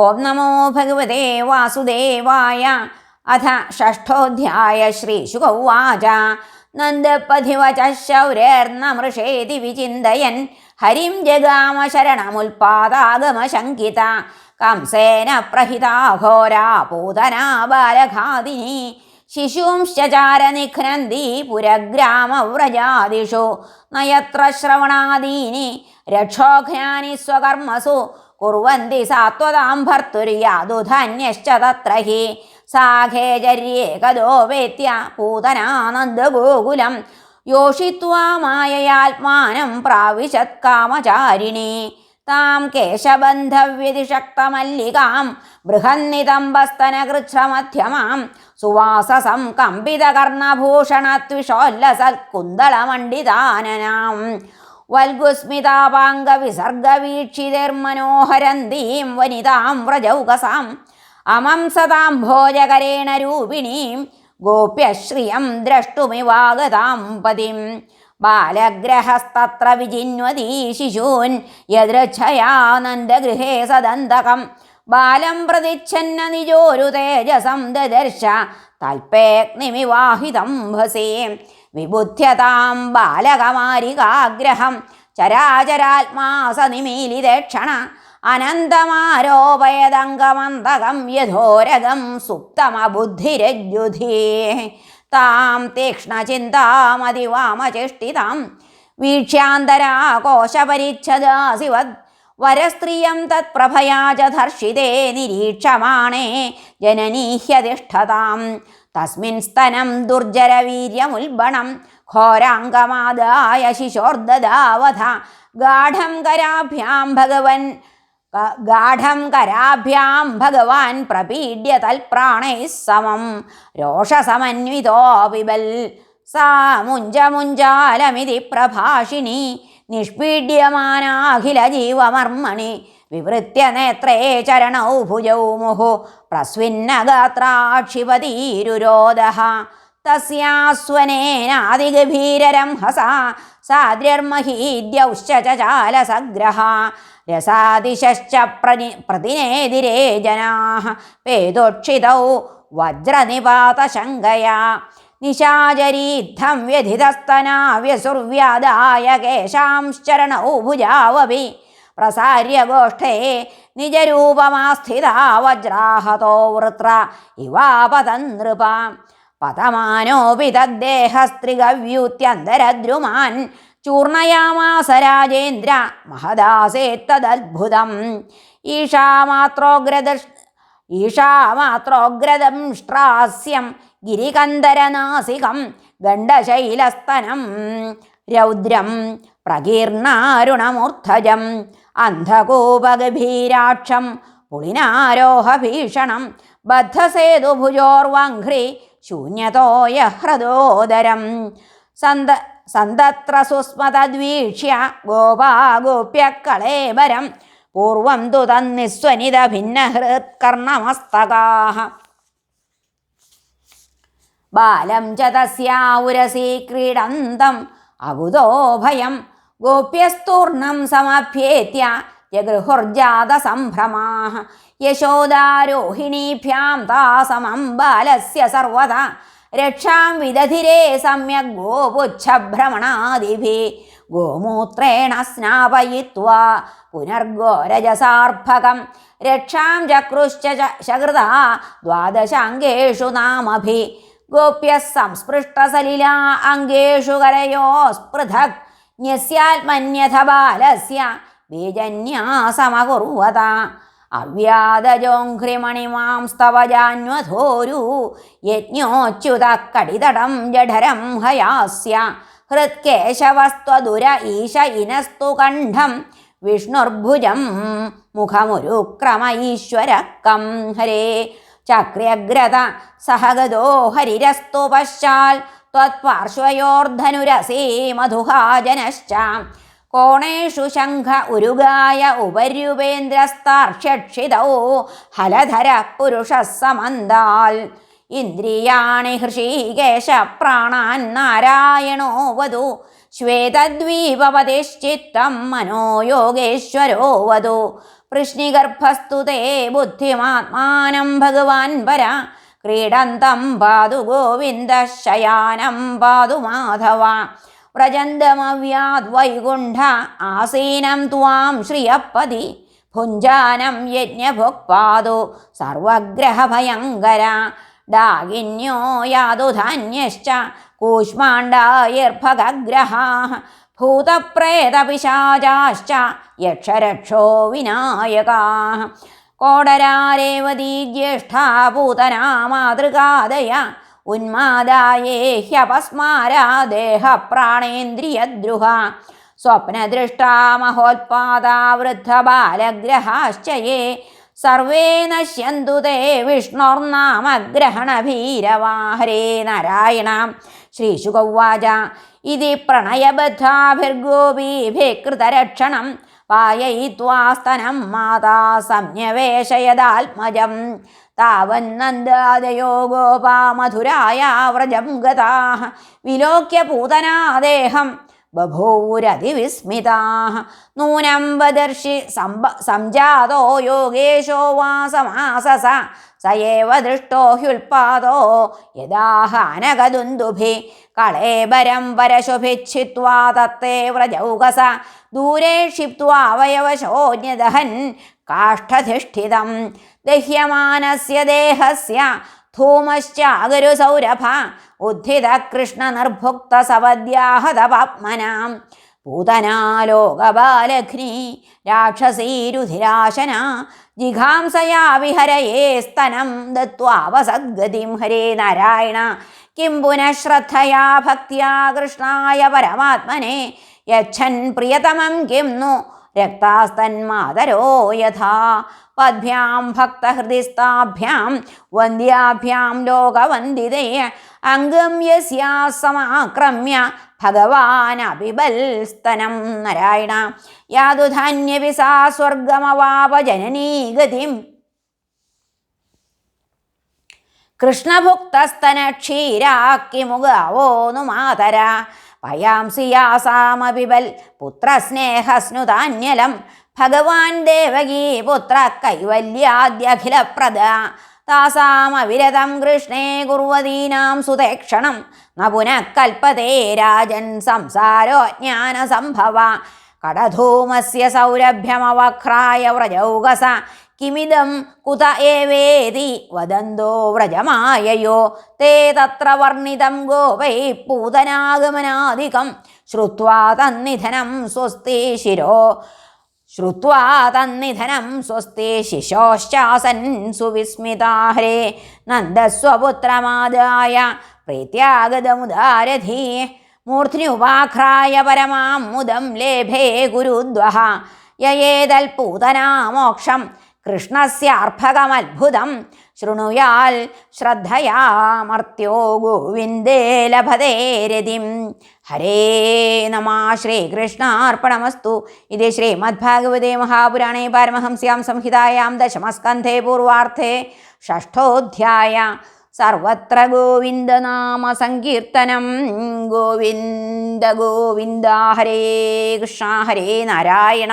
ഓം നമോ ഭഗവതേ വാസുദേവായ. അഥ ഷഷ്ഠോധ്യായ ശ്രീശുകൗവാച നന്ദപഥിവച ശൗരേർനമൃഷേതി വിചിന്തയൻ. ഹരിം ജഗാമ ശരണമുൽപാദാഗമ ശങ്കിത കംസേന പ്രഹിതാഘോരാ പൂതനാ ബാലഘാതിനി. ശിശൂംശ്ചാര നിഘ്നന്തി പുരഗ്രാമവ്രജാദിഷു. നയത്ര ശ്രവണാദീനി. രക്ഷോഘ്നാനി സ്വകർമ്മസു. കുർവന്തി സാത്വതാം ഭർത്തുര്യാതുധന്യശ്ച തത്ര ഹി സാഖേചര്യേകദോ വേത്യ പൂതനാനന്ദഗോകുലം യോഷിത്വാ മായയാത്മാനം പ്രാവിശത് കാമചാരിണി താം കേശബന്ധവ്യതിശക്തമല്ലികാം ബൃഹന്നിതംബസ്തനകൃച്ഛമധ്യമാം സുവാസസം കമ്പിതകർണഭൂഷണത്വിഷോല്ലസത്കുന്തളമണ്ഡിതാനനാം വൽഗുസ്മിതാപാംഗവിസർഗവീക്ഷിതൈർമനോഹരന്തീം വനിതാം വ്രജൗകസാം അമം സതാം ഭോജകരേണ രൂപിണീം ഗോപ്യശ്രിയം ദ്രഷ്ടുമിവാഗതാം പതിം. ബാലഗ്രഹസ്തത്ര വിജിന്വതി ശിശൂൻ യദൃച്ഛയാനന്ദഗൃഹേ സദന്തകം. ബാലം പ്രതിച്ഛന്ന നിജോരു തേജസം ദദർശ തൽപേഗ്നിമിവാഹിതം ഭസേ. വിബുദ്ധ്യതാം ബാലകമാരികാഗ്രഹം. ചരാചരാത്മാസനിമീലിതേക്ഷണ അനന്തമാരോപയതംഗമന്തകം യഥോരകം സുപ്തമബുദ്ധിരജ്ജുധേ. താം തീക്ഷ്ണചിന്താമതിവാമചേഷ്ടിതാം. വീക്ഷ്യാന്തരാകോശപരിച്ഛദാസിവത് വരസ്ത്രീയം തത്പ്രഭയാ ച ധർഷിതേ നിരീക്ഷമാണേ. ജനനീഹ്യതിഷ്ഠതാം തസ്മിൻ സ്തനം ദുർജരവീര്യമുൽബണം ഘോരാംഗമാദായ ശിശോർദദാവധ. ഗാഠം കരാഭ്യാം ഭഗവൻ ഗാഠം കരാഭ്യാം ഭഗവാൻ പ്രപീഡ്യ തൽപ്രാണൈः സമം. രോഷസമന്വിതോ വിബൽ സാ മുഞ്ചമുഞ്ചാലമിതി പ്രഭാഷിണി. നിഷ്പീഡ്യമാനാഖില ജീവമർമ്മണി വിവൃത്യ നേത്രേ ചരണൗ ഭുജൗ മുഹു. പ്രസ്വിന്നഗാത്രാക്ഷിപതീരുരോധ. തസ്യാസ്വനേനാതിഗഭീരരം ഹസ സാദ്ര്യർമഹീദ്യൗശ്ചചാലസഗ്രഹ രസാദിശ്ച പ്രതി പ്രതിനേതിരേ ജനാ. പേദോക്ഷിതൗ വജ്രനിപാതശങ്കയാ. നിശാചരീദ്ധം വ്യധിതസ്തനാവ്യസുർവ്യാദായ കേശാംശ്ചരണൗ ഭുജാവപി. പ്രസാര്യ ഗോഷ്ഠേ നിജരൂപമാസ്ഥിതാ വജ്രാഹതോ വൃത്ര ഇവാപതൃപ നൃപ. പതമാനോപി തദ്ദേഹസ്ത്രികവ്യൂത്യന്തരദ്രുമാൻ ചൂർണയാമാസ രാജേന്ദ്ര മഹദാസേത്തദ്ഭുതം ഈഷാമാത്രോഗ്രദ ഈഷാമാത്രോഗ്രദംഷ്ട്രാസ്യം ഗിരികന്ധരനാസികം ഗണ്ഡശൈലസ്തനം. രൗദ്രം പ്രകീർണാരുണമൂർധജം അന്ധകൂപഗഭീരാക്ഷം പുളിനാരോഹ ഭീഷണം ബദ്ധസേതുഭുജോർവഘ്രി ശൂന്യതോയ ഹൃദോദരം. സന്ത സന്തത്ര സുസ്മതദ്വീക്ഷ്യ ഗോപാഗോപ്യക്കളേബരം പൂർവം തു തന്നിസ്വനിത ഭിന്നഹൃത്കർണമസ്തകാः ബാലം ച ഉരസീ ക്രീഡന്തം അകുതോ ഭയം ഗോപ്യസ്തൂർണം സമഭ്യേത്യ ജഗൃഹുർജാതസംഭ്രമാः യശോദാരോഹിണീഭ്യാം താസമം ബാലസ്യ സർവത. രക്ഷാം വിദധിരേ സമ്യക് ഗോപുച്ഛഭ്രമണാദിഭി. ഗോമൂത്രേണ സ്നാപയിത്വാ. പുനർഗോരജസാർഭകം. രക്ഷാം ചക്രുശ്ച ശകൃത. ദ്വാദശാംഗേഷു നാമഭി. ഗോപ്യ സംസ്പൃഷ്ടസലിലാ അംഗേഷു കരയോ സ്പൃഥക് ന്യസ്യാത്മന്യഥ ബാലസ്യ ബീജന്യാസമകുർവത അവ്യാദജോഘ്രിമണിമാംസ്തവജാന്വധോരു യജ്ഞോച്യുതക്കടിതടം ജഠരം ഹയാസ്യ. ഹൃത്കേശവസ്ത്വദുര ഈശ ഇനസ്തു കണ്ഠം വിഷ്ണുർഭുജം മുഖമുരുക്രമ ഈശ്വരക്കം ഹരേ. ചക്രഗ്രത സഹഗതോ ഹരിരസ്തു പശ്ചാൽ ത്വത്പാർശ്വയോർധനുരസേ മധുഹാജനശ്ച കോണേഷു ശംഖ ഉരുഗായ ഉപര്യുപേന്ദ്രസ്താർക്ഷ്യക്ഷിതൗ ഹലധര പുരുഷ സമന്താൽ ഇന്ദ്രിയാണി ഹൃഷീകേശ പ്രാണാൻ നാരായണോ വധു ശ്വേതദ്വീപവതിശ്ചിത്തം മനോയോഗേശ്വരോ വധു വൃഷ്ണിഗർഭസ്തുതേ ബുദ്ധിമാത്മാനം ഭഗവാൻ പര ക്രീഡന്തം പാതു ഗോവിന്ദ ശയാനം പാതു മാധവ. വ്രജന്തമവ്യാദ്വൈകുണ്ഠ ആസീനം ത്വാം ശ്രിയപ്പതി. ഭുഞ്ചാനം യജ്ഞഭുക്പാതു സർവഗ്രഹഭയങ്കര. ഡാഗിന്യോ യാതുധാന്യശ്ച കൂഷ്മാണ്ഡായർഭഗ്രഹാ ഭൂതപ്രേതപിശാചാശ്ച യക്ഷരക്ഷോ വിനായകാ കോടരാരേവതീ ജ്യേഷ്ഠാ പൂതനാ മാതൃകാദയ ഉന്മാദായേ ഹ്യപസ്മാരാ സ്വപ്നദൃഷ്ടാ മഹോത്പാദാ വൃദ്ധബാലഗ്രഹാശ്ചയേ സർവേ നശ്യന്തു തേ വിഷ്ണോർനാമഗ്രഹണഭീരവാഹരേ നാരായണ ശ്രീശുകൗവാച. ഇതി പ്രണയബദ്ധാഭിർഗോപീഭികൃതരക്ഷണം പായയിത്വാസ്തനം മാതാ സംന്യവേശയദാത്മജം താവന്നന്ദാദയോ ഗോപാമധുരായ വ്രജം ഗതാ വിലോക്യ പൂതനാദേഹം ബഭൂരതിവിസ്മിതാ നൂനം വദർശി സംബ സംജാതോ യോഗേശോ വാസമാസസ. സ ഏവ ദൃഷ്ടോ ഹ്യുൽപാദോ യദാഹാനകദുന്ദുഭി കളേബരം പരശുഭിച്ഛിത്വാ തത്തേ വ്രജൗകസ. ദൂരെ ക്ഷിപ്ത്വാ കാഷ്ടധിഷ്ഠിതം കാഷ്ഠധിഷ്ഠിതം. ദഹ്യമാനസ്യ ദേഹസ്യ ധൂമശ്ചാഗരുസൗരഭ. ഉദ്ധിത കൃഷ്ണ നിർഭുക്ത സപദ്യാഹത പാപ്മനാം പൂതനാലോകബാലഘ്നി രാക്ഷസീരുധിരാശന. ജിഘാംസയാ വിഹരയേ സ്തനം ദത്വാവസദ്ഗതിം ഹരേ നാരായണ കിം പുനഃശ്രദ്ധയാ ഭക്തിയാ കൃഷ്ണായ പരമാത്മനെ. യച്ഛൻ പ്രിയതമം കിം नु രക്താസ്തന്മാതരോ യഥാ? പദ്ഭ്യാം ഭക്തഹൃദിസ്ഥാഭ്യാം വന്ദ്യാഭ്യാം ലോകവന്ദിതേ. അംഗം യസ്യാ സമാക്രമ്യ ഭഗവാൻ അഭിബൽസ്തനം നാരായണ. യാതുധാന്യപി സാ സ്വർഗമവാപ ജനനീ ഗതിം. കൃഷ്ണഭുക്തസ്തന ക്ഷീരാക്കി ക്ഷീരാക്കിമുഗാവോന്നു മാതര പയാംസി പുത്രസ്നേഹസ്നുതാന്യലം. ഭഗവാൻ ദേവകീ പുത്ര കൈവല്യാദ്യഖിലപ്രദ. താസാമവിരതം കൃഷ്ണേ കുർവതീനാം സുതേക്ഷണം. ന പുനഃ രാജൻ സംസാരോ ജ്ഞാനസംഭവ കടധൂമസ്യ സൗരഭ്യമവക്രായ വ്രജൗകസ. കിമിദം കുത ഏവേതി വദന്തോ വ്രജമായയോ? തേ തത്ര വർണിതം ഗോപൈ പൂതനാഗമനാധികം. ശ്രുവാ തന്നിധനം സ്വസ്തി ശിരോ. ശ്രുവാ തന്നിധനം സ്വസ്തി ശിശോശ്ചാസൻ സുവിസ്മിതാഹരേ നന്ദസ്വപുത്രമാദായ പ്രീത്യാഗതമുദാരധീ. മൂർധ്ന്യുപാഘ്രായ പരമാം മുദം ലേഭേ ഗുരുദ്വഹ. യയേതൽപൂതനാമോക്ഷം കൃഷ്ണസ്യാർഭകമത്ഭുതം ശൃണുയാൽ ശ്രദ്ധയാ മർത്യോ ഗോവിന്ദേ ലഭതേ രതിം. ഹരേ നമ ശ്രീകൃഷ്ണാർപ്പണമസ്തു. ഇത് ശ്രീമദ്ഭാഗവതേ മഹാപുരാണേ പാരമഹംസ്യാം സംഹിതായാം ദശമസ്കന്ധേ പൂർവാർത്ഥേ ഷഷ്ഠോധ്യായ. സർവത്ര ഗോവിന്ദനാമ സങ്കീർത്തനം. ഗോവിന്ദ ഗോവിന്ദ ഹരേ കൃഷ്ണ ഹരേ നാരായണ.